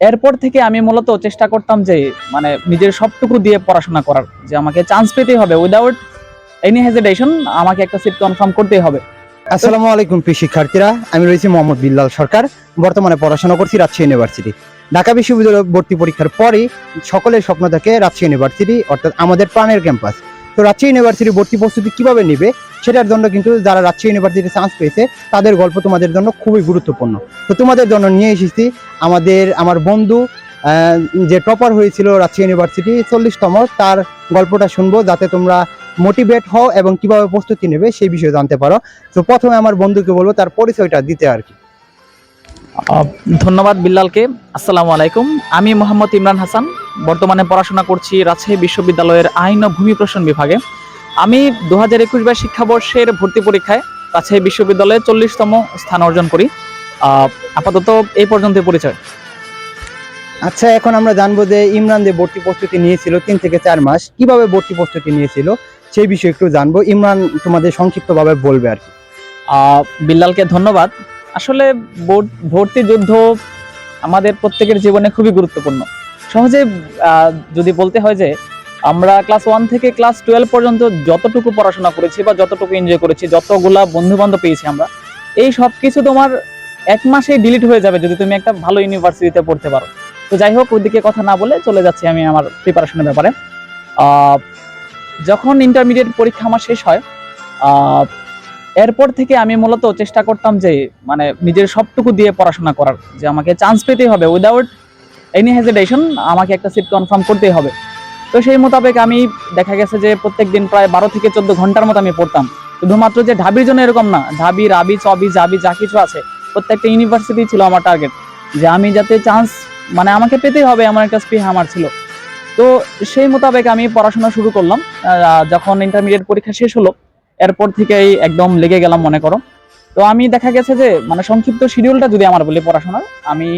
এরপর থেকে আমি মূলত চেষ্টা করতাম যে মানে নিজের সবটুকু দিয়ে পড়াশোনা করার, যে আমাকে চান্স পেতেই হবে। উইদাউট এনি হেজিটেশন আমাকে একটা সিট কনফার্ম করতেই হবে। আসসালামু আলাইকুম প্রিয় শিক্ষার্থীরা, আমি রয়েছি মোহাম্মদ বিল্লাল সরকার। বর্তমানে পড়াশোনা করছি রাজশাহী ইউনিভার্সিটি ঢাকা বিশ্ববিদ্যালয় ভর্তি পরীক্ষার পরেই সকলের স্বপ্ন থাকে রাজশাহী ইউনিভার্সিটি অর্থাৎ আমাদের প্রাণের ক্যাম্পাস তো রাজশাহী ইউনিভার্সিটি ভর্তি প্রস্তুতি কীভাবে নেবে? সেটার জন্য কিন্তু যারা রাজশাহী ইউনিভার্সিটি চান্স পেয়েছে, তাদের গল্প তোমাদের জন্য খুবই গুরুত্বপূর্ণ। তো তোমাদের জন্য নিয়ে এসেছি আমাদের, আমার বন্ধু যে টপার হয়েছিল রাজশাহী ইউনিভার্সিটি চল্লিশতম, তার গল্পটা শুনব যাতে তোমরা মোটিভেট হও এবং কীভাবে প্রস্তুতি নেবে সেই বিষয়ে জানতে পারো। তো প্রথমে আমার বন্ধুকে বলব, তার পরিচয়টা দিতে আর কি। ধন্যবাদ বিল্লালকে। আসসালামু আলাইকুম। আমি মোহাম্মদ ইমরান হাসান। বর্তমানে পড়াশোনা করছি রাজশাহী বিশ্ববিদ্যালয়ের আইন ও ভূমি প্রশ্ন বিভাগে। আমি দু হাজার একুশ বাইশ শিক্ষাবর্ষের ভর্তি পরীক্ষায় রাজশাহী বিশ্ববিদ্যালয়ে চল্লিশতম স্থান অর্জন করি। আপাতত এই পর্যন্ত পরিচয়। আচ্ছা এখন আমরা জানব যে ইমরান যে ভর্তি প্রস্তুতি নিয়েছিল তিন থেকে চার মাস। কীভাবে ভর্তি প্রস্তুতি নিয়েছিল সেই বিষয়ে একটু জানব। ইমরান তোমাদের সংক্ষিপ্তভাবে বলবে আর কি। বিল্লালকে ধন্যবাদ। আসলে ভর্তি যুদ্ধ আমাদের প্রত্যেকের জীবনে খুবই গুরুত্বপূর্ণ। সহজে যদি বলতে হয় যে আমরা ক্লাস ওয়ান থেকে ক্লাস টুয়েলভ পর্যন্ত যতটুকু পড়াশোনা করেছি বা যতটুকু এনজয় করেছি, যতগুলা বন্ধু বান্ধব পেয়েছি আমরা, এই সব কিছু তোমার এক মাসেই ডিলিট হয়ে যাবে যদি তুমি একটা ভালো ইউনিভার্সিটিতে পড়তে পারো। তো যাই হোক, ওইদিকে কথা না বলে চলে যাচ্ছি আমি আমার প্রিপারেশনের ব্যাপারে। যখন ইন্টারমিডিয়েট পরীক্ষা আমার শেষ হয় এরপর থেকে আমি মূলত চেষ্টা করতাম যে মানে নিজের সবটুকু দিয়ে পড়াশোনা করার, যে আমাকে চান্স পেতেই হবে। উইদাউট এনি হেজিটেশন আমাকে একটা সিট কনফার্ম করতেই হবে। তো সেই মোতাবেক আমি দেখা গেছে যে প্রত্যেক দিন প্রায় বারো থেকে চোদ্দ ঘণ্টার মতো আমি পড়তাম। শুধুমাত্র যে ঢাবির জন্য এরকম না, ঢাবি, রাবি, চবি, জাবি, যা কিছু আছে, প্রত্যেকটা ইউনিভার্সিটি ছিল আমার টার্গেট যে আমি যাতে চান্স মানে আমাকে পেতেই হবে এমন একটা স্পৃহা আমার ছিল। তো সেই মোতাবেক আমি পড়াশোনা শুরু করলাম। যখন ইন্টারমিডিয়েট পরীক্ষা শেষ হলো, এরপর থেকেই একদম লেগে গেলাম, মনে করো। তো আমি দেখা গেছে যে মানে সংক্ষিপ্ত শিডিউলটা যদি আমার বলি পড়াশোনার, আমি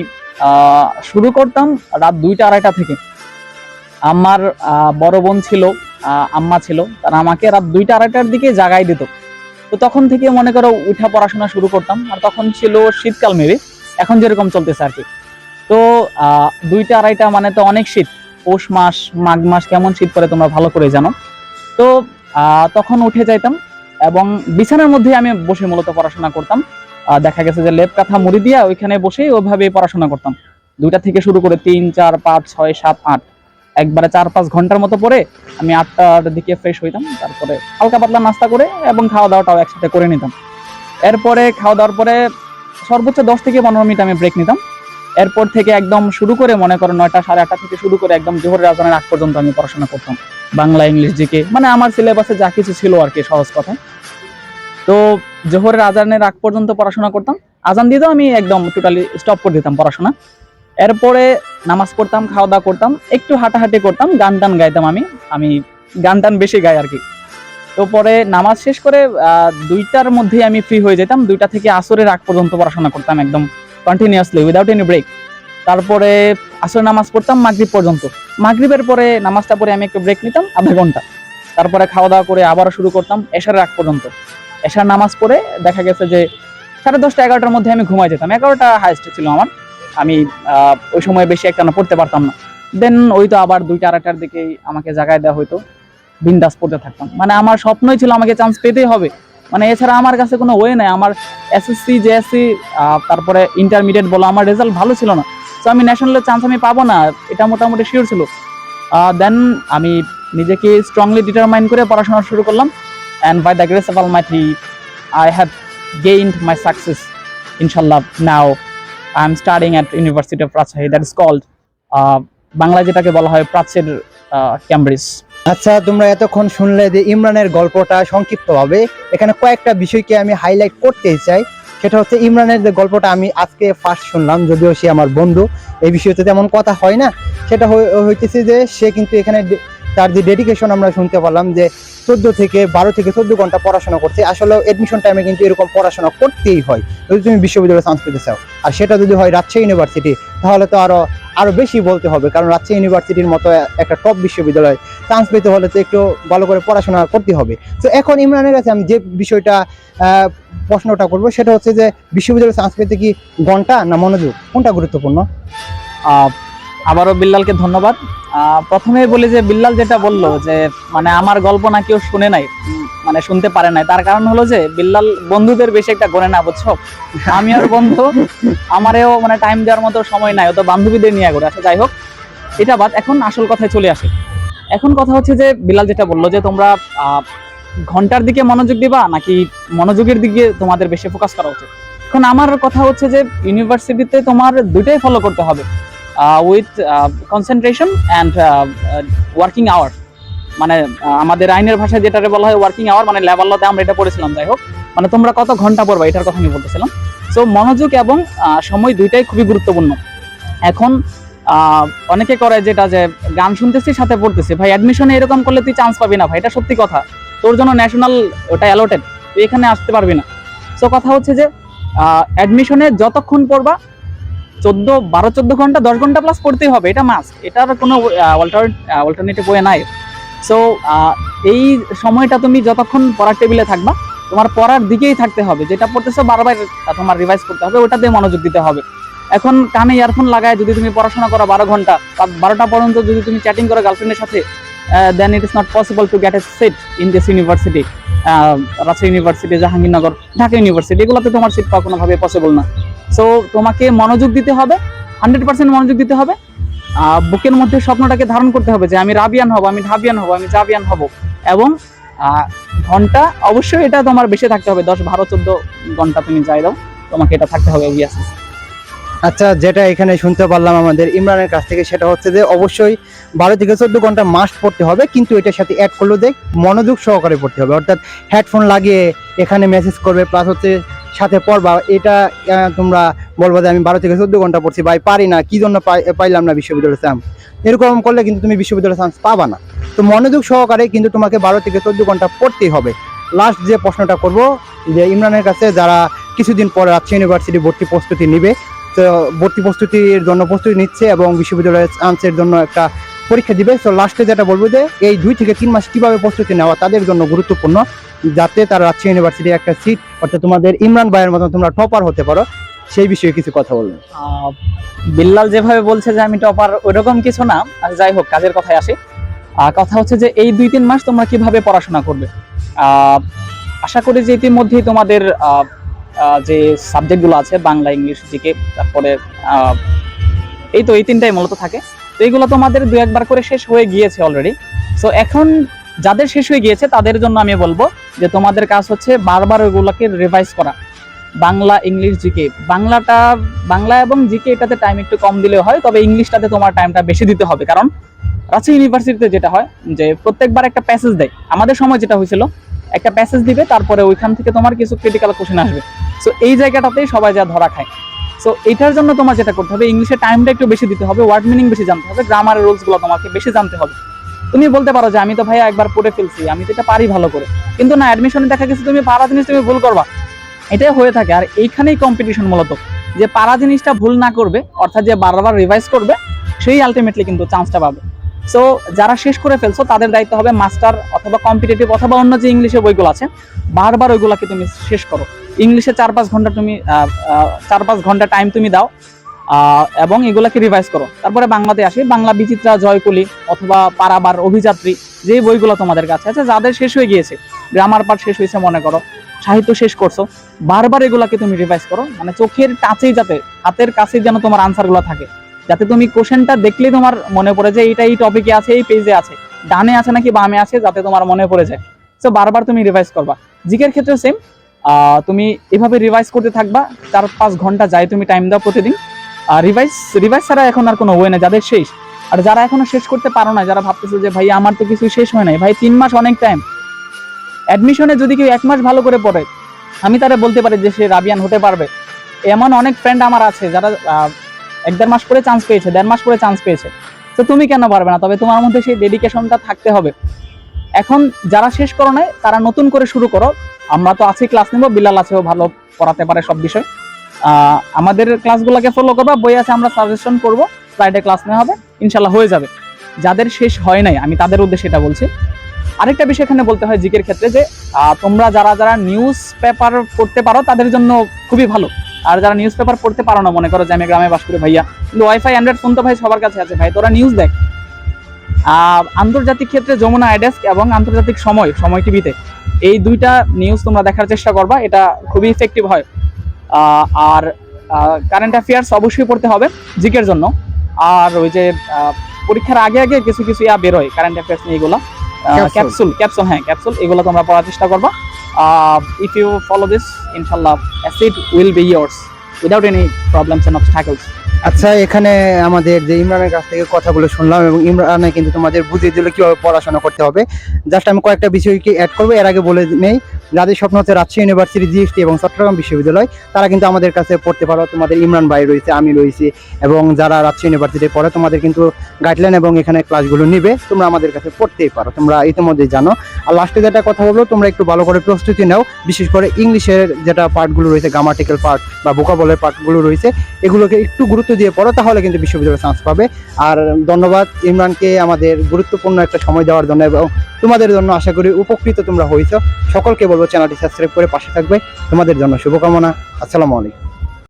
শুরু করতাম রাত দুইটা, আড়াইটা থেকে। আমার বড় বোন ছিল আম্মা ছিল, তারা আমাকে রাত দুইটা, আড়াইটার দিকে জাগাই দিত। তো তখন থেকে মনে করো উঠা পড়াশোনা শুরু করতাম, আর তখন ছিল শীতকাল মেবি, এখন যেরকম চলতেছে আর কি। তো দুইটা, আড়াইটা মানে তো অনেক শীত, পৌষ মাস, মাঘ মাস কেমন শীত পরে তোমরা ভালো করে জানো। তো তখন উঠে যাইতাম এবং বিছানার মধ্যে আমি বসে মূলত পড়াশোনা করতাম। দেখা গেছে যে লেপ, কাঁথা, মুড়ি দিয়া ওইখানে বসে ওইভাবে পড়াশোনা করতাম। দুইটা থেকে শুরু করে তিন, চার, পাঁচ, ছয়, সাত, আট। একবারে চার পাঁচ ঘণ্টার মতো পরে আমি আটটার দিকে ফ্রেশ হইতাম, তারপরে হালকা পাতলা নাস্তা করে এবং খাওয়া দাওয়াটাও একসাথে করে নিতাম। এরপরে খাওয়া দাওয়ার পরে সর্বোচ্চ দশ থেকে পনেরো মিনিট আমি ব্রেক নিতাম। এরপর থেকে একদম শুরু করে মনে করো নয়টা সাড়ে আটটা থেকে শুরু করে একদম জোহরের আজানের আগ পর্যন্ত আমি পড়াশোনা করতাম। বাংলা, ইংলিশ, জিকে মানে আমার সিলেবাসে যা কিছু ছিল আর কি সহজ কথা তো জোহরের আজানের আগ পর্যন্ত পড়াশোনা করতাম। আজান দিতেও আমি একদম টোটালি স্টপ করে দিতাম পড়াশোনা। এরপরে নামাজ পড়তাম খাওয়া দাওয়া করতাম, একটু হাঁটাহাঁটি করতাম গান টান গাইতাম আমি আমি গান টান বেশি গাই আর কি। তো পরে নামাজ শেষ করে দুইটার মধ্যে আমি ফ্রি হয়ে যেতাম, দুইটা থেকে আসরের আগ পর্যন্ত পড়াশোনা করতাম একদম কন্টিনিউয়াসলি উইদাউট এনি ব্রেক তারপরে আসর নামাজ পড়তাম মাগরিব পর্যন্ত। মাগরিবের পরে নামাজটা পরে আমি একটু ব্রেক নিতাম, আধা ঘণ্টা। তারপরে খাওয়া দাওয়া করে আবারও শুরু করতাম এশার আগ পর্যন্ত। এশার নামাজ পড়ে দেখা গেছে যে সাড়ে দশটা, এগারোটার মধ্যে আমি ঘুমাই যেতাম। এগারোটা হাইস্ট ছিল আমার। আমি ওই সময় বেশি একটা না পড়তে পারতাম না। দেন ওই তো আবার দুইটা আড়াইটার দিকেই আমাকে জাগায় দেওয়া হইতো, বিন্দাস পড়তে থাকতাম। মানে আমার স্বপ্নই ছিল আমাকে চান্স পেতেই হবে। মানে এছাড়া আমার কাছে কোনো ওয়ে নাই। আমার এসএসসি জেএসসি তারপরে ইন্টারমিডিয়েট বলো, আমার রেজাল্ট ভালো ছিল না। তো আমি ন্যাশনালের চান্স আমি পাবো না, এটা মোটামুটি শিওর ছিল। দেন আমি নিজেকে স্ট্রংলি ডিটারমাইন করে পড়াশোনা শুরু করলাম। And by the grace of almighty I have gained my success ইনশাল্লাহ now I am studying at university of Rajshahi that is called Bangla যেটাকে বলা হয় প্রাচ্যের ক্যামব্রিজ আচ্ছা তোমরা এতক্ষণ শুনলে যে ইমরানের গল্পটা সংক্ষিপ্তভাবে। এখানে কয়েকটা বিষয়কে আমি হাইলাইট করতে চাই। সেটা হচ্ছে ইমরানের যে গল্পটা আমি আজকে ফার্স্ট শুনলাম, যদিও সে আমার বন্ধু। এই বিষয়তে তেমন কথা হয় না। সেটা হই- হইতেছে যে সে কিন্তু এখানে তার যে ডেডিকেশন আমরা শুনতে পারলাম যে চোদ্দ থেকে বারো থেকে চোদ্দ ঘণ্টা পড়াশোনা করছে আসলে এডমিশন টাইমে কিন্তু এরকম পড়াশোনা করতেই হয়। যদি তুমি বিশ্ববিদ্যালয়ে চান্স পেতে চাও। আর সেটা যদি হয় রাজশাহী ইউনিভার্সিটি তাহলে তো আরও আরও বেশি বলতে হবে। কারণ রাজশাহী ইউনিভার্সিটির মতো একটা টপ বিশ্ববিদ্যালয় চান্স পেতে হলে তো একটু ভালো করে পড়াশোনা করতে হবে। তো এখন ইমরানের কাছে আমি যে বিষয়টা প্রশ্নটা করব, সেটা হচ্ছে যে বিশ্ববিদ্যালয়ে চান্স পেতে কি ঘণ্টা না মনোযোগ? কোনটা গুরুত্বপূর্ণ? আবারও বিল্লালকে ধন্যবাদ। আহ, প্রথমেই বলি যে বিল্লাল যেটা বলল যে মানে আমার গল্প না কেউ শুনে নাই মানে শুনতে পারে নাই। তার কারণ হলো যে বিল্লাল বন্ধুদের বেশি একটা গণে না বুঝছ? আমি আর বন্ধু আমারও মানে টাইম দেওয়ার মতো সময় নাই তো বান্ধবীদের নিয়ে করে আসে। যাই হোক এটা বাদ এখন আসল কথায় চলে আসে। এখন কথা হচ্ছে যে বিল্লাল যেটা বলল যে তোমরা ঘণ্টার দিকে মনোযোগ দিবা নাকি মনোযোগের দিকে তোমাদের বেশি ফোকাস করা উচিত? এখন আমার কথা হচ্ছে যে ইউনিভার্সিটিতে তোমার দুইটাই ফলো করতে হবে। With concentration and working hour মানে আমাদের আইনের ভাষায় যেটা বলা হয় ওয়ার্কিং আওয়ার মানে লেভেলতে আমরা এটা পড়েছিলাম, যাই হোক। মানে তোমরা কত ঘণ্টা পড়বা, এটার কথা আমি বলতেছিলাম। সো মনোযোগ এবং সময় দুইটাই খুবই গুরুত্বপূর্ণ। এখন অনেকে করে যেটা যে, গান শুনতেছি, সাথে পড়তেছি। ভাই অ্যাডমিশনে এরকম করলে তুই চান্স পাবি না, ভাই, এটা সত্যি কথা। তোর জন্য ন্যাশনাল ওটা অ্যালোটেড তুই এখানে আসতে পারবি না। সো কথা হচ্ছে যে অ্যাডমিশনে যতক্ষণ পড়বা চোদ্দ, বারো, চোদ্দ ঘণ্টা, দশ ঘণ্টা প্লাস পড়তেই হবে, এটা মাস্ট এটার কোনো অল্টারনেটিভ ওয়ে নাই। সো এই সময়টা তুমি যতক্ষণ পড়ার টেবিলে থাকবা, তোমার পড়ার দিকেই থাকতে হবে। যেটা পড়তেছো বারবার তোমার রিভাইজ করতে হবে, ওটাতে মনোযোগ দিতে হবে। এখন কানে ইয়ারফোন লাগায় যদি তুমি পড়াশোনা করো বারো ঘণ্টা বারোটা পর্যন্ত যদি তুমি চ্যাটিং করো গার্লফ্রেন্ডের সাথে then it is not possible to get a seat in this university Rajshahi university Jahangirnagar Dhaka university এগুলোতে তোমার সিট পাওয়া কোনোভাবে পসিবল না। সো তোমাকে মনোযোগ দিতে হবে হান্ড্রেড পার্সেন্ট মনোযোগ দিতে হবে বুকের মধ্যে স্বপ্নটাকে ধারণ করতে হবে যে আমি রাবিয়ান হব, আমি ঢাবিয়ান হব, আমি জাবিয়ান হব। এবং ঘণ্টা অবশ্যই এটা তোমার বেশি থাকতে হবে, দশ, বারো, চোদ্দ ঘণ্টা তুমি যাই দাও, তোমাকে এটা থাকতে হবে ইয়াস আচ্ছা যেটা এখানে শুনতে পারলাম আমাদের ইমরানের কাছ থেকে, সেটা হচ্ছে যে অবশ্যই বারো থেকে চোদ্দ ঘণ্টা মাস্ট পড়তে হবে, কিন্তু এটার সাথে অ্যাড করল দেখ মনোযোগ সহকারে পড়তে হবে। অর্থাৎ হেডফোন লাগিয়ে এখানে মেসেজ করবে প্লাস হচ্ছে সাথে পড়বা, এটা তোমরা বলব যে আমি বারো থেকে চোদ্দ ঘণ্টা পড়ছি, ভাই পারি না, কি জন্য পাইলাম না বিশ্ববিদ্যালয়ের চান্স এরকম করলে কিন্তু তুমি বিশ্ববিদ্যালয়ের চান্স পাবা না। তো মনোযোগ সহকারে কিন্তু তোমাকে বারো থেকে চোদ্দ ঘণ্টা পড়তেই হবে। লাস্ট যে প্রশ্নটা করব, যে ইমরানের কাছে যারা কিছুদিন পরে রাজশাহী ইউনিভার্সিটি ভর্তি প্রস্তুতি নিবে ভর্তি প্রস্তুতির জন্য প্রস্তুতি নিচ্ছে এবং বিশ্ববিদ্যালয়ের চান্সের জন্য একটা পরীক্ষা দিবে। তো লাস্টে যেটা বলব যে এই দুই থেকে তিন মাস কীভাবে প্রস্তুতি নেওয়া তাদের জন্য গুরুত্বপূর্ণ যাতে তারা রাজশাহী ইউনিভার্সিটি একটা সিট অর্থাৎ তোমাদের ইমরান ভাইয়ের মতন তোমরা টপার হতে পারো সেই বিষয়ে কিছু কথা বলবেন আহ, বিল্লাল যেভাবে বলছে যে আমি টপার ওইরকম কিছু না। আর যাই হোক কাজের কথায় আসি। কথা হচ্ছে যে এই দুই তিন মাস তোমরা কীভাবে পড়াশোনা করবে? আশা করি যে ইতিমধ্যেই তোমাদের যে সাবজেক্টগুলো আছে, বাংলা, ইংলিশ জিকে তারপরে এই তো এই তিনটাই মূলত থাকে। তো এইগুলো তোমাদের দু একবার করে শেষ হয়ে গিয়েছে অলরেডি সো এখন যাদের শেষ হয়ে গিয়েছে, তাদের জন্য আমি বলব যে তোমাদের কাজ হচ্ছে বারবার ওইগুলোকে রিভাইজ করা। বাংলা, ইংলিশ জিকে বাংলাটা, বাংলা এবং জিকে এটাতে টাইম একটু কম দিলে হয়, তবে ইংলিশটাতে তোমার টাইমটা বেশি দিতে হবে। কারণ রাজশাহী ইউনিভার্সিটিতে যেটা হয়, যে প্রত্যেকবার একটা প্যাসেজ দেয়। আমাদের সময় যেটা হয়েছিল একটা প্যাসেজ দিবে, তারপরে ওইখান থেকে তোমার কিছু ক্রিটিক্যাল কোশ্চেন আসবে। সো এই জায়গাটাতেই সবাই যা ধরা খায়। সো এটার জন্য তোমার যেটা করতে হবে ইংলিশে টাইমটা একটু বেশি দিতে হবে ওয়ার্ড মিনিং বেশি জানতে হবে গ্রামারের রুলসগুলো তোমাকে বেশি জানতে হবে। তুমি বলতে পারো যে, আমি তো ভাইয়া একবার পড়ে ফেলছি, আমি তো এটা পারি ভালো করে। কিন্তু না অ্যাডমিশনে দেখা গেছে তুমি পারা জিনিস তুমি ভুল করবা। এটাই হয়ে থাকে। আর এইখানেই কম্পিটিশন মূলত, যে পারা জিনিসটা ভুল না করবে, অর্থাৎ যে বারবার রিভাইজ করবে, সেই আলটিমেটলি কিন্তু চান্সটা পাবে। সো যারা শেষ করে ফেলছো, তাদের দায়িত্ব হবে মাস্টার অথবা কম্পিটিটিভ অথবা অন্য যে ইংলিশে বইগুলো আছে, বারবার ওইগুলাকে তুমি শেষ করো। ইংলিশে চার পাঁচ ঘণ্টা তুমি চার পাঁচ ঘণ্টা টাইম তুমি দাও এবং এগুলাকে রিভাইজ করো। তারপরে বাংলাতে আসি, বাংলা বিচিত্রা, জয়কুলি অথবা পারাবার, অভিযাত্রী যে বইগুলো তোমাদের কাছে আছে, যাদের শেষ হয়ে গিয়েছে গ্রামার পার্ট শেষ হয়েছে মনে করো, সাহিত্য শেষ করছ, বারবার এগুলাকে তুমি রিভাইজ করো। মানে চোখের টাচেই যাতে, হাতের কাছেই যেন তোমার আনসারগুলো থাকে। যাতে তুমি কোশ্চেনটা দেখলেই তোমার মনে পড়ে যে এইটা এই টপিকে আছে, এই পেজে আছে। ডানে আছে নাকি বামে আছে, যাতে তোমার মনে পড়ে যায়। সো বারবার তুমি রিভাইজ করবা। জিকের ক্ষেত্রে সেম তুমি এভাবে রিভাইজ করতে থাকবা, চার পাঁচ ঘণ্টা যাই তুমি টাইম দাও প্রতিদিন। আর রিভাইজ রিভাইজ ছাড়া এখন আর কোনো ওয়ে না যাদের শেষ। আর যারা এখনও শেষ করতে পারো না যারা ভাবতেছে যে, ভাই, আমার তো কিছু শেষ হয় নাই। ভাই, তিন মাস অনেক টাইম অ্যাডমিশনে যদি কেউ এক মাস ভালো করে পড়ে, আমি তারা বলতে পারি যে, সে রাবিয়ান হতে পারবে। এমন অনেক ফ্রেন্ড আমার আছে যারা এক দেড় মাস পরে চান্স পেয়েছে, দেড় মাস পরে চান্স পেয়েছে। তো তুমি কেন পারবে না? তবে তোমার মধ্যে সেই ডেডিকেশনটা থাকতে হবে। এখন যারা শেষ করো নাই, তারা নতুন করে শুরু করো। আমরা তো আছি ক্লাস নেব বিলাল আছেও ভালো পড়াতে পারে সব বিষয়। আমাদের ক্লাসগুলোকে ফলো করবা, বই আছে আমরা সাজেশন করব ফ্রাইডে ক্লাস নেওয়া হবে, ইনশাল্লাহ হয়ে যাবে। যাদের শেষ হয় নাই, আমি তাদের উদ্দেশ্যে এটা বলছি। আরেকটা বিষয় এখানে বলতে হয় জিকের ক্ষেত্রে যে তোমরা যারা যারা নিউজ পেপার পড়তে পারো, তাদের জন্য খুবই ভালো। আর যারা নিউজ পেপার পড়তে পারো না মনে করো যে আমি গ্রামে বাস করি ভাইয়া কিন্তু ওয়াইফাই অ্যান্ড্রয়েড ফোন তো ভাই সবার কাছে আছে ভাই তোরা নিউজ দেখ। আন্তর্জাতিক ক্ষেত্রে যমুনা আইডেস্ক এবং আন্তর্জাতিক সময় সময় টিভিতে এই দুইটা নিউজ তোমরা দেখার চেষ্টা করবা এটা খুবই ইফেক্টিভ হয়। আর কারেন্ট অ্যাফেয়ার্স অবশ্যই পড়তে হবে জিকের জন্য। আর ওই যে পরীক্ষার আগে আগে কিছু কিছু ইয়া বেরোয় কারেন্ট অ্যাফেয়ার্স নিয়ে এগুলো। ক্যাপসুল ক্যাপসুল হ্যাঁ ক্যাপসুল এগুলো তোমরা পড়ার চেষ্টা করবা। If you follow this inshallah a seat will be yours without any problems and obstacles. আচ্ছা এখানে আমাদের যে ইমরানের কাছ থেকে কথাগুলো শুনলাম এবং ইমরানে কিন্তু তোমাদের বুঝিয়ে দিল কীভাবে পড়াশোনা করতে হবে। জাস্ট আমি কয়েকটা বিষয়কে অ্যাড করব, এর আগে বলে নেই। যাদের স্বপ্ন হচ্ছে রাজশাহী ইউনিভার্সিটি জিএসটি এবং চট্টগ্রাম বিশ্ববিদ্যালয়, তারা কিন্তু আমাদের কাছে পড়তে পারো। তোমাদের ইমরান ভাই রয়েছে, আমি রয়েছি এবং যারা রাজশাহী ইউনিভার্সিটি পড়ে, তোমাদের কিন্তু গাইডলাইন এবং এখানে ক্লাসগুলো নিবে। তোমরা আমাদের কাছে পড়তেই পারো, তোমরা ইতিমধ্যেই জানো। আর লাস্টে যেটা কথা বলব, তোমরা একটু ভালো করে প্রস্তুতি নাও। বিশেষ করে ইংলিশের যেটা পার্টগুলো রয়েছে গ্রামাটিক্যাল পার্ট বা ভোকাবলের পার্টগুলো রয়েছে, এগুলোকে একটু গুরুত্ব দিয়ে পড়ো, তাহলে কিন্তু বিশ্ববিদ্যালয়ে চান্স পাবে। আর ধন্যবাদ ইমরানকে আমাদের গুরুত্বপূর্ণ একটা সময় দেওয়ার জন্য এবং তোমাদের জন্য আশা করি উপকৃত তোমরা হয়েছ। সকলকে বলব চ্যানেলটি সাবস্ক্রাইব করে পাশে থাকবে। তোমাদের জন্য শুভকামনা। আসসালামু আলাইকুম।